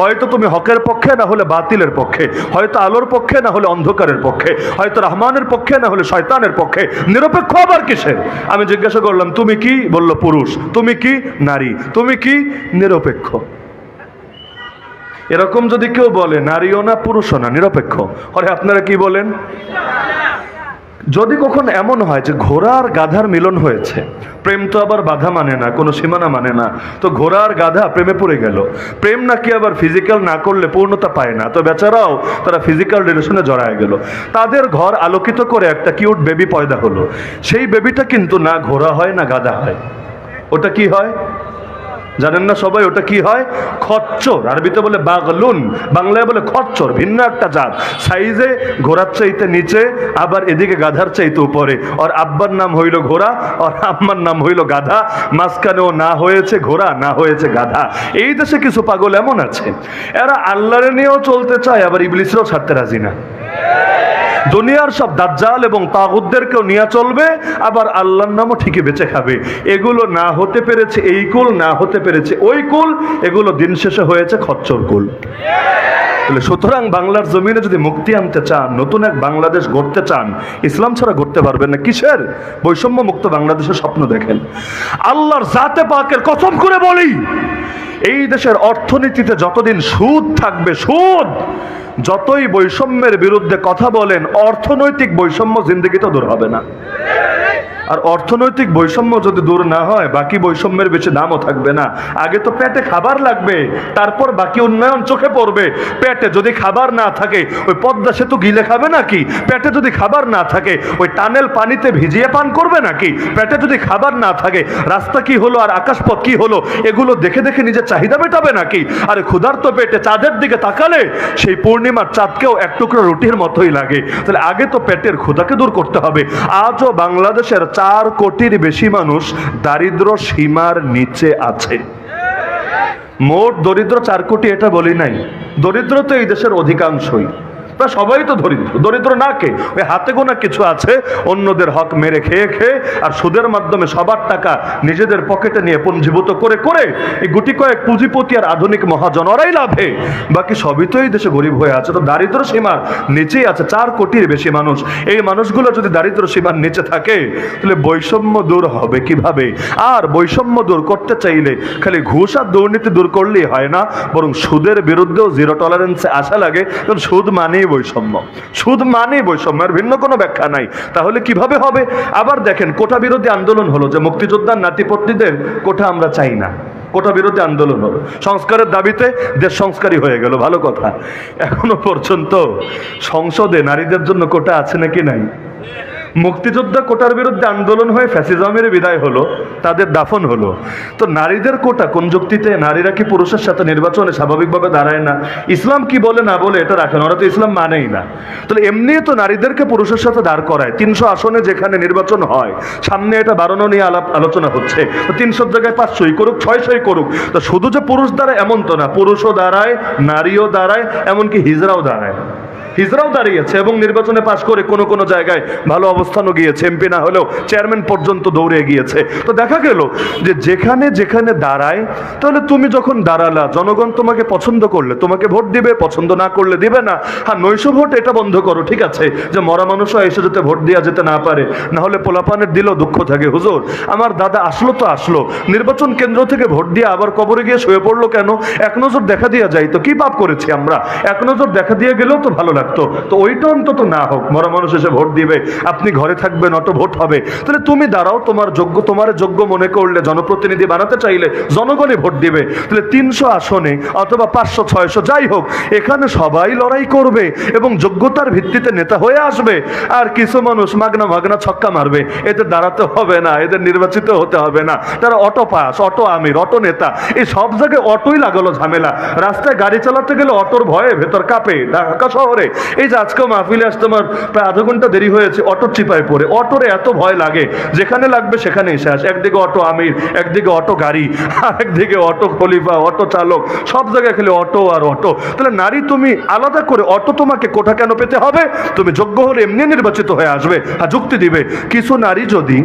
হয়তো তুমি হকের পক্ষে, না হলে বাতিলের পক্ষে। হয়তো আলোর পক্ষে, না হলে অন্ধকারের পক্ষে। হয়তো রহমানের পক্ষে, না হলে শয়তানের পক্ষে। নিরপেক্ষ আবার কিসের? আমি জিজ্ঞাসা করলাম, তুমি কি? বলল, পুরুষ। তুমি কি? নারী। তুমি কি? নিরপেক্ষ। এরকম যদি কেউ বলে, নারীও না, পুরুষও না, নিরপেক্ষ। আরে আপনারা কি বলেন? যদি কখন এমন হয় যে ঘোড়া আর গাধার মিলন হয়েছে, প্রেম তো আবার বাধা মানে না, কোনো সীমানা মানে না, তো ঘোড়া আর গাধা প্রেমে পড়ে গেল। প্রেম নাকি আবার ফিজিক্যাল না করলে পূর্ণতা পায় না, তো বেচারাও তারা ফিজিক্যাল রিলেশনে জড়ায় গেল। তাদের ঘর আলোকিত করে একটা কিউট বেবি পয়দা হলো। সেই বেবিটা কিন্তু না ঘোড়া হয়, না গাধা হয়। ওটা কি হয়? জানেন না সবাই ওটা কি হয়? খচ্চর। আরবিতে বলে বাগলুন। বাংলায় বলে খচ্চর, ভিন্ন একটা জাত। সাইজে ঘোড়ার চাইতে নিচে, আবার এদিকে গাধার চাইতে উপরে। আর আব্বার নাম হইল ঘোড়া, আর আম্মার নাম হইল গাধা। মাঝখানেও না হয়েছে ঘোড়া, না হয়েছে গাধা। এই দেশে কিছু পাগল এমন আছে। এরা আল্লাহরে নিয়েও চলতে চায়, আবার ইবলিসরাও ছাড়তে রাজি না। দুনিয়ার সব দাজ্জাল এবং তাগুদদেরকেও নিয়ে চলবে, আবার আল্লাহর নামও ঠিকই বেঁচে খাবে। এগুলো না হতে পেরেছে এই কুল, না হতে পেরেছে ওই কুল, এগুলো দিন শেষে হয়েছে খচ্চর কুল। তাহলে সুতরাং বাংলার জমিনে যদি মুক্তি আনতে চান, নতুন এক বাংলাদেশ গড়তে চান, ইসলাম ছাড়া গড়তে পারবেন না। কিসের? বৈষম্য মুক্ত বাংলাদেশের স্বপ্ন দেখেন। আল্লাহর জাতে পাকের কসম করে বলি, এই দেশের অর্থনীতিতে যতদিন সুদ থাকবে, সুদ, যতই বৈষম্যের বিরুদ্ধে কথা বলেন, অর্থনৈতিক বৈষম্য জিন্দগিতে দূর হবে না। আর অর্থনৈতিক বৈষম্য যদি দূর না হয়, বাকি বৈষম্যের বেশি দামও থাকবে না। আগে তো পেটে খাবার লাগবে, তারপর বাকি উন্নয়ন চোখে পড়বে। পেটে যদি খাবার না থাকে, ওই পদ্মা সেতু গিলে খাবে নাকি? পেটে যদি খাবার না থাকে, ওই টানেল পানিতে ভিজিয়ে পান করবে নাকি? পেটে যদি খাবার না থাকে, রাস্তা কি হলো আর আকাশপথ কি হলো, এগুলো দেখে দেখে নিজের চাহিদা মেটাবে নাকি? আরে ক্ষুধার্ত পেটে চাঁদের দিকে তাকালে সেই পূর্ণিমার চাঁদকেও এক টুকরো রুটির মতোই লাগে। তাহলে আগে তো পেটের ক্ষুধাকে দূর করতে হবে। আজও বাংলাদেশের চার কোটির বেশি মানুষ দারিদ্র সীমার নিচে আছে। মোট দরিদ্র চার কোটি, এটা বলি নাই। দরিদ্র তো এই দেশের অধিকাংশই। প্রায় সবাই তো দরিদ্র। দরিদ্র না কে? ওই হাতে গোনা কিছু আছে, অন্যদের হক মেরে খেয়ে খেয়ে, আর সুদের মাধ্যমে সবার টাকা নিজেদের পকেটে নিয়ে পুঞ্জীভূত করে করে এই গুটি কয়েক পুঁজিপতি আর আধুনিক মহাজন ওরাই লাভে। বাকি সবই তো এই দেশে গরিব হয়ে আছে, তো দারিদ্র সীমার নিচেই আছে চার কোটির বেশি মানুষ। এই মানুষগুলো যদি দারিদ্র সীমার নিচে থাকে, তাহলে বৈষম্য দূর হবে কীভাবে? আর বৈষম্য দূর করতে চাইলে খালি ঘুষ আর দুর্নীতি দূর করলেই হয় না, বরং সুদের বিরুদ্ধেও জিরো টলারেন্সে আসা লাগে। কারণ সুদ মানেই বৈষম্য। সুদ মানে বৈষম্য আর ভিন্ন কোনো ব্যাখ্যা নাই। তাহলে কীভাবে হবে? আবার দেখেন, কোটা বিরোধী আন্দোলন হলো যে মুক্তিযোদ্ধার নাতিপত্নীদের কোটা আমরা চাই না। কোটা বিরোধী আন্দোলন হলো। সংস্কারের দাবিতে দেশ সংস্কারী হয়ে গেল, ভালো কথা। এখনও পর্যন্ত সংসদে নারীদের জন্য কোটা আছে নাকি নাই? মুক্তিযোদ্ধা কোটার বিরুদ্ধে আন্দোলন হয়ে ফ্যাসিজমের বিদায় হলো, তাদের দাফন হলো। তো নারীদের কোটা কোন যুক্তিতে? নারীরা কি পুরুষের সাথে নির্বাচনে স্বাভাবিকভাবে দাঁড়ায় না? ইসলাম কি বলে, না বলে এটা রাখেন ওরা তো ইসলাম মানেই না। তাহলে এমনি তো নারীদেরকে পুরুষের সাথে দাঁড় করায়। তিনশো আসনে যেখানে নির্বাচন হয়, সামনে এটা বাড়ানো নিয়ে আলাপ আলোচনা হচ্ছে। তো তিনশোর জায়গায় পাঁচশোই করুক, ছয়শোই করুক। তো শুধু যে পুরুষ দাঁড়ায় এমন তো না, পুরুষও দাঁড়ায়, নারীও দাঁড়ায়, এমনকি হিজরাও দাঁড়ায়। হিজরাও দাঁড়িয়েছে এবং নির্বাচনে পাশ করে কোনো কোনো জায়গায় ভালো অবস্থানও গিয়েছে, এমপি না হলেও চেয়ারম্যান পর্যন্ত দৌড়ে গিয়েছে। তো দেখা গেল যে যেখানে যেখানে দাঁড়ায়, তাহলে তুমি যখন দাঁড়ালা, জনগণ তোমাকে পছন্দ করলে, তোমাকে ভোট দিবে, পছন্দ না করলে দিবে না। হ্যাঁ নৈশ ভোট এটা বন্ধ করো, ঠিক আছে? যে মরা মানুষও এসে যেতে ভোট দেওয়া যেতে না পারে, না হলে পোলাপানের দিলেও দুঃখ থাকে। হুজুর, আমার দাদা আসলো তো আসলো, নির্বাচন কেন্দ্র থেকে ভোট দিয়ে আবার কবরে গিয়ে শুয়ে পড়ল কেন? এক নজর দেখা দিয়ে যাই তো কি পাপ করেছি আমরা? এক নজর দেখা দিয়ে গেলেও তো ভালো লাগতো। তো ওইটা অন্তত না হোক, মরা মানুষ এসে ভোট দিবে, আপনি ঘরে থাকবেন, অটো ভোট হবে। তাহলে তুমি দাঁড়াও, তোমার যোগ্য তোমার যোগ্য মনে করলে, জনপ্রতিনিধি বানাতে চাইলে জনগণই ভোট দিবে। তাহলে তিনশো আসনে অথবা পাঁচশো, ছয়শো, যাই হোক, এখানে সবাই লড়াই করবে এবং যোগ্যতার ভিত্তিতে নেতা হয়ে আসবে। আর কিছু মানুষ মাগনা মাগনা ছক্কা মারবে। এদের দাঁড়াতে হবে না, এদের নির্বাচিত হতে হবে না। তারা অটো পাস, অটো আমির, অটো নেতা, এই সব জায়গায় অটোই লাগালো ঝামেলা। রাস্তায় গাড়ি চালাতে গেলে অটোর ভয়ে ভেতর কাঁপে, ঢাকা শহরে। এই যে আজকেও মাহফিলে আসতে আমার প্রায় আধা ঘণ্টা দেরি হয়েছে, অটো চিপায় পড়ে। অটোরে এত ভয় লাগে, যেখানে লাগবে সেখানে এসে আসে একদিকে অটো আমির, একদিকে অটো গাড়ি একদিকে অটো খলিফা, অটো চালক। সব জায়গায় খেলে অটো আর অটো। তাহলে নারী তুমি আলাদা করে অটো তোমাকে কোঠা কেন পেতে হবে? তুমি যোগ্য হলে এমনি নির্বাচিত হয়ে আসবে আর যুক্তি দিবে। কিছু নারী যদি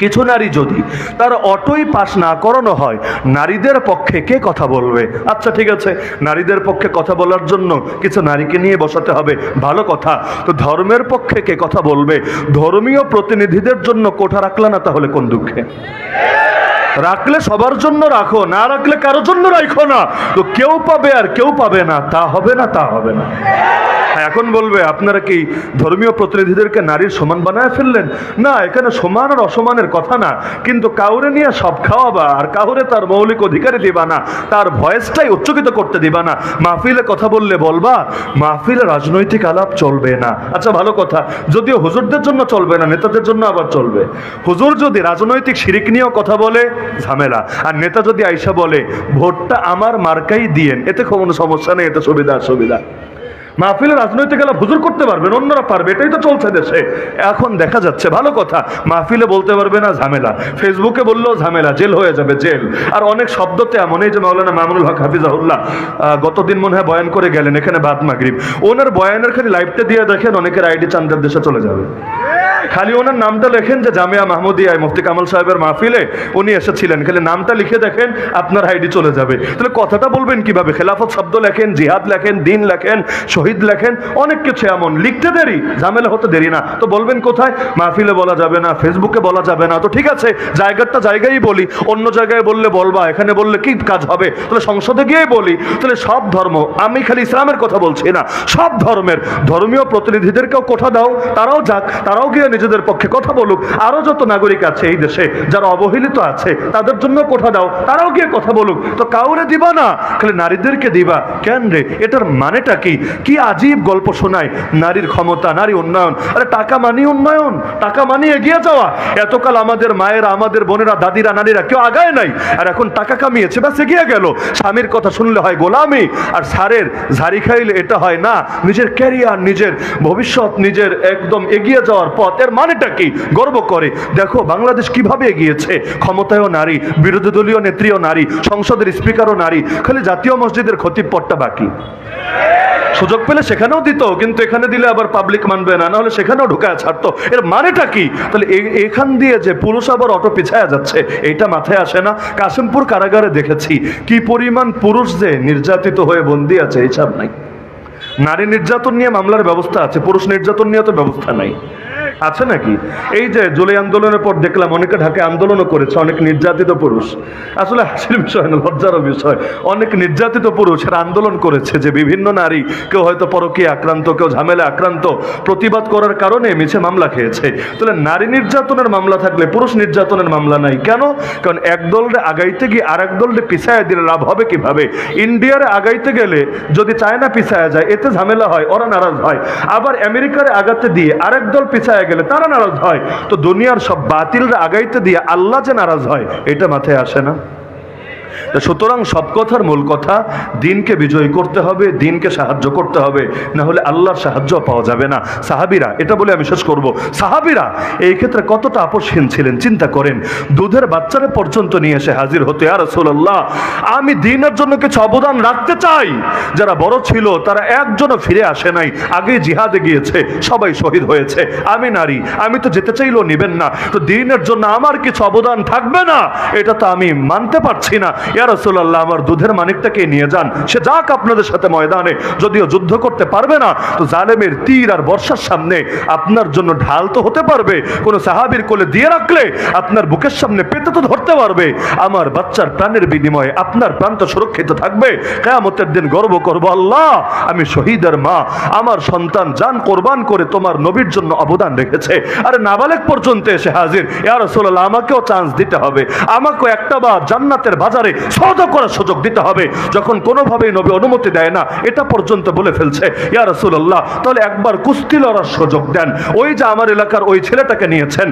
কিছু নারী যদি তার অটোই পাশ না করানো হয়, নারীদের পক্ষে কে কথা বলবে? আচ্ছা ঠিক আছে, নারীদের পক্ষে কথা বলার জন্য কিছু নারীকে নিয়ে বসাতে হবে, ভালো কথা। তো ধর্মের পক্ষে কে কথা বলবে? ধর্মীয় প্রতিনিধিদের জন্য কোঠা রাখলে না তাহলে কোন দুঃখে? রাখলে সবার জন্য রাখো, না রাখলে কারোর জন্য রাখো না। তো কেউ পাবে আর কেউ পাবে না, তা হবে না, তা হবে না। এখন বলবে, আপনারা কি ধর্মীয় প্রতিনিধিদেরকে নারীর সমান বানায় ফেললেন? না, এখানে সমান আর অসমানের কথা না। কিন্তু কাউরে নিয়ে সব খাওয়াবা আর কাউরে তার মৌলিক অধিকারই দিবা না, তার ভয়েসটাই উচ্চকিত করতে দিবা না। মাহফিলে কথা বললে বলবা, মাহফিলে রাজনৈতিক আলাপ চলবে না। আচ্ছা ভালো কথা। যদিও হুজুরদের জন্য চলবে না, নেতাদের জন্য আবার চলবে। হুজুর যদি রাজনৈতিক শিরিক নিয়েও কথা বলে, ঝামেলা। আর নেতা যদি আইসা বলে, ভোটটা আমার মার্কাই দিয়েন। এতে কোনো সমস্যা নেই, এতে সুবিধা সুবিধা মাহফিলে রাজনৈতিক আলাপ হুজুর করতে পারবেন, অন্যরা পারবে, এটাই তো চলছে দেশে। এখন দেখা যাচ্ছে, ভালো কথা, মাহফিলে বলতে পারবে না, ঝামেলা। ফেসবুকে বললেও ঝামেলা, জেল হয়ে যাবে, জেল। আর অনেক শব্দতে এমন, এই যে মাওলানা মামুনুল হক হাফিজাহুল্লাহ গতদিন মনে হয় বয়ান করে গেলেন, এখানে বাদ মাগরিব। ওনার বয়ানের খালি লাইভটা দিয়ে দেখেন, অনেকের আইডি চান্দার দেশে চলে যাবে। খালি ওনার নামটা লেখেন যে জামিয়া মাহমুদিয়ায় মুফতি কামাল সাহেবের মাহফিলে উনি এসেছিলেন। খালি নামটা লিখে দেখেন আপনার আইডি চলে যাবে। তাহলে কথাটা বলবেন কীভাবে? খেলাফত শব্দ লেখেন, জিহাদ লেখেন, দিন লেখেন, শহীদ লেখেন, অনেক কিছু এমন। লিখতে দেরি, ঝামেলা হতে দেরি না। তো বলবেন কোথায়? মাহফিলে বলা যাবে না, ফেসবুকে বলা যাবে না। তো ঠিক আছে, জায়গাটা জায়গায় বলি। অন্য জায়গায় বললে বলবা, এখানে বললে কি কাজ হবে? তাহলে সংসদে গিয়ে বলি। তাহলে সব ধর্ম, আমি খালি ইসলামের কথা বলছি না, সব ধর্মের, ধর্মীয় প্রতিনিধিদেরকেও কোঠা দাও, তারাও যাক, তারাও গিয়ে নিজেদের পক্ষে কথা বলুক আরও যত নাগরিক আছে এই দেশে যারা অবহেলিত আছে, তাদের জন্য কোঠা দাও, তারাও গিয়ে কথা বলুক। তো কাউরে দিবা না, খালি নারীদেরকে দিবা। কেন রে? এটার মানেটা কি? কি আজীব গল্প শোনায়? নারীর ক্ষমতা, নারী উন্নয়ন। আরে টাকা মানি উন্নয়ন, টাকা মানি এগিয়ে যাওয়া। এতকাল আমাদের মায়েরা, আমাদের বোনেরা, দাদিরা নারীরা কেউ আগায় নাই। আর এখন টাকা কামিয়েছে, ব্যাস এগিয়ে গেল। স্বামীর কথা শুনলে হয় গোলামি, আর সারের ঝাড়ি খাইলে এটা হয় না। নিজের ক্যারিয়ার নিজের ভবিষ্যৎ, নিজের একদম এগিয়ে যাওয়ার পথ। এর মানেটা কি? গর্ব করে। দেখো, বাংলাদেশ কীভাবে এগিয়েছে? ক্ষমতায়ও নারী, বিরোধী দলীয় নেত্রীও নারী, সংসদের স্পিকারও নারী। খালি জাতীয় মসজিদের ক্ষতির পথটা বাকি। সুযোগ পেলে সেখানেও দিত, কিন্তু এখানে দিলে আবার পাবলিক মানবে না, নাহলে সেখানেও ঢুকায় ছাড়তো। এর মানেটা কি? তাহলে এখান দিয়ে যে পুরুষ আবার অটো পিছায়া যাচ্ছে, এইটা মাথায় আসে না? কাশিমপুর কারাগারে দেখেছি, কি পরিমাণ পুরুষ যে নির্যাতিত হয়ে বন্দি আছে হিসাব নাই। নারী নির্যাতন নিয়ে মামলার ব্যবস্থা আছে, পুরুষ নির্যাতন নিয়ে তো ব্যবস্থা নাই। আছে নাকি? এই যে জুলাই আন্দোলনের পর দেখলাম অনেকে ঢাকে আন্দোলনও করেছে, অনেক নির্যাতিত পুরুষ। আসলে হাসির বিষয় না, লজ্জারও বিষয়। অনেক নির্যাতিত পুরুষের আন্দোলন করেছে যে বিভিন্ন নারী কেউ হয়তো পরকীয় আক্রান্ত, কেউ ঝামেলা আক্রান্ত, প্রতিবাদ করার কারণে মিছে মামলা খেয়েছে। তাহলে নারী নির্যাতনের মামলা থাকলে পুরুষ নির্যাতনের মামলা নাই কেন? কারণ এক দলরে আগাইতে গিয়ে আর এক দলরে পিছায় দিলে লাভ হবে কীভাবে? ইন্ডিয়ারে আগাইতে গেলে যদি চায়না পিছায় যায়, এতে ঝামেলা হয়, ওরা নারাজ হয়। আবার আমেরিকারে আগাতে দিয়ে আরেক দল পিছায় গেলে তারা নারাজ হয়। তো দুনিয়ার সব বাতিলরা আগাইতে দিয়ে আল্লাহ যে নারাজ হয়, এটা মাথায় আসে না। সুতরাং সব কথার মূল কথা, দিনকে বিজয়ী করতে হবে, দিনকে সাহায্য করতে হবে, না হলে আল্লাহর সাহায্য পাওয়া যাবে না। সাহাবিরা, এটা বলে আমি শেষ করব। সাহাবিরা, এই ক্ষেত্রে কতটা আপসহীন ছিলেন, চিন্তা করেন। দুধের বাচ্চারে পর্যন্ত নিয়ে এসে হাজির হতে আর রসুল্লাহ আমি দিনের জন্য কিছু অবদান রাখতে চাই। যারা বড় ছিল, তারা একজনও ফিরে আসে নাই। আগে জিহাদে গিয়েছে, সবাই শহীদ হয়েছে। আমি নারী, আমি তো যেতে চাইলেও নিবেন না। তো দিনের জন্য আমার কিছু অবদান থাকবে না? এটা তো আমি মানতে পারছি না। রাসূলুল্লাহ, আমার দুধের মানিকটাকে নিয়ে যান। সে যাক আপনাদের সাথে ময়দানে, যদিও যুদ্ধ করতে পারবে না, তো জালেমের তীর আর বর্ষার সামনে আপনার জন্য ঢাল তো হতে পারবে। কোনো সাহাবীর কোলে দিয়ে রাখলে আপনার বুকের সামনে পেতে তো ধরতে পারবে। আমার বাচ্চার প্রাণের বিনিময়ে আপনার প্রাণ তো সুরক্ষিত থাকবে। কেয়ামতের দিন গর্ব করব আল্লাহ, আমি শহীদের মা। আমার সন্তান যান কোরবান করে তোমার নবীর জন্য অবদান রেখেছে। আরে নাবালেক পর্যন্ত এসে হাজির। ইয়া রাসূলুল্লাহ, আমাকেও চান্স দিতে হবে। আমাকেও একটা বার জান্নাতের বাজারে সৌদা করার সুযোগ দিতে হবে। যখন কোনোভাবেই নবী অনুমতি দেয় না, এটা পর্যন্ত বলে ফেলছে, ইয়া রাসূলুল্লাহ, তাহলে একবার কুস্তি লড়ার সুযোগ দেন। ওই যে আমার এলাকার ওই ছেলেটাকে নিয়েছেন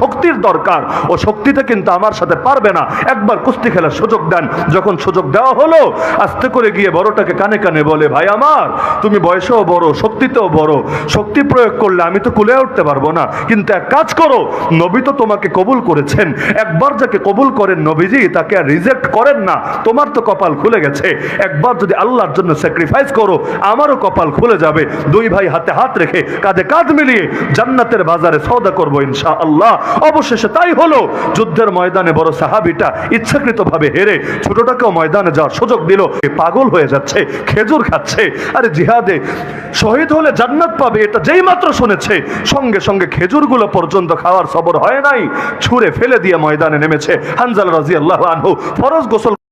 শক্তির দরকার। ও শক্তিতে কিন্তু আমার সাথে পারবে না। একবার কুস্তি খেলার সুযোগ দেন। যখন সুযোগ দেওয়া হলো, আস্তে করে গিয়ে বড়টাকে কানে কানে বলে, ভাই আমার, তুমি বয়সেও বড়, শক্তিতেও বড়। শক্তি প্রয়োগ করলে আমি তো কুলে উঠতে পারব না। কিন্তু এক কাজ করো, নবী তো তোমাকে কবুল করেছেন। একবার যাকে কবুল করেন নবীজি, তাকে আর রিজেক্ট করেন না, তোমার তো কপাল খুলে গেছে। একবার যদি আল্লাহর জন্য স্যাক্রিফাইস করো, আমারও কপাল খুলে যাবে। দুই ভাই হাতে হাত রেখে কাঁধে কাঁধ মিলিয়ে জান্নাতের বাজারে সৌদা করব ইনশা আল্লাহ অবশেষে তাই হলো, যুদ্ধের ময়দানে বড় সাহাবিটা ইচ্ছাকৃতভাবে হেরে ছোটটাকেও ময়দানে যাওয়ার সুযোগ দিল। পাগল হয়ে যাচ্ছে, খেজুর খাচ্ছে। আরে জিহাদে, শহীদ হলে জান্নাত পাবে, এটা যেই মাত্র শুনেছে। সঙ্গে সঙ্গে খেজুরগুলো পর্যন্ত খাওয়ার সবর হয় নাই। ছুঁড়ে ফেলে দিয়ে ময়দানে নেমেছে হানজাল রাজি আল্লাহ আনহু। ফরজ গোসল